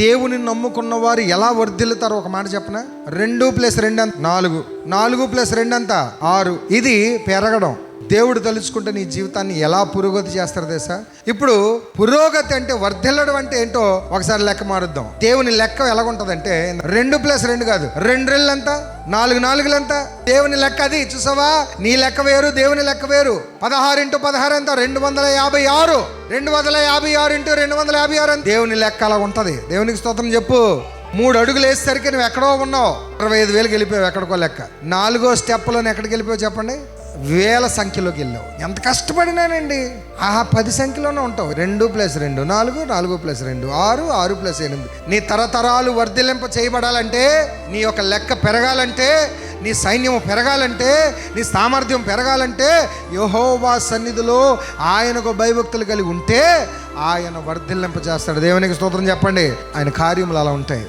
దేవుని నమ్ముకున్న వారు ఎలా వర్ధిల్లుతారో ఒక మాట చెప్పిన? రెండు ప్లస్ రెండు అంత నాలుగు. నాలుగు ప్లస్ రెండు ఆరు. ఇది పెరగడం. దేవుడు తలుచుకుంటే నీ జీవితాన్ని ఎలా పురోగతి చేస్తారు తెలుసా? ఇప్పుడు పురోగతి అంటే వర్ధిల్లడం అంటే ఏంటో ఒకసారి లెక్క మారుద్దాం. దేవుని లెక్క ఎలాగుంటదంటే రెండు ప్లస్ రెండు కాదు రెండు ఎంత? నాలుగు నాలుగులంతా దేవుని లెక్క అది చూసావా? నీ లెక్క వేరు దేవుని లెక్క వేరు. పదహారు ఇంటూ పదహారు ఎంత? రెండు వందల యాభై ఆరు. రెండు వందల యాభై ఆరు ఇంటూ రెండు వందల యాభై ఆరు దేవుని లెక్క అలా ఉంటది దేవునికి స్తోత్రం చెప్పు. మూడు అడుగులు వేసేసరికి నువ్వు ఎక్కడో ఉన్నావు. ఇరవై ఐదు వేలకు వెళ్ళిపోయావు ఎక్కడికో లెక్క. నాలుగో స్టెప్లో ఎక్కడికి వెళ్ళిపోయావు చెప్పండి? వేల సంఖ్యలోకి వెళ్ళావు ఎంత కష్టపడినానండి? ఆహా పది సంఖ్యలోనే ఉంటావు. రెండు ప్లస్ రెండు నాలుగు నాలుగు ప్లస్ రెండు ఆరు ఆరు ప్లస్ ఎనిమిది. నీ తరతరాలు వర్ధిలింప చేయబడాలంటే నీ యొక్క లెక్క పెరగాలంటే నీ సైన్యం పెరగాలంటే నీ సామర్థ్యం పెరగాలంటే యహోవా సన్నిధిలో ఆయనకు భయభక్తులు కలిగి ఉంటే ఆయన వర్ధిల్లింప చేస్తాడు. దేవునికి స్తోత్రం చెప్పండి. ఆయన కార్యములు అలా ఉంటాయి.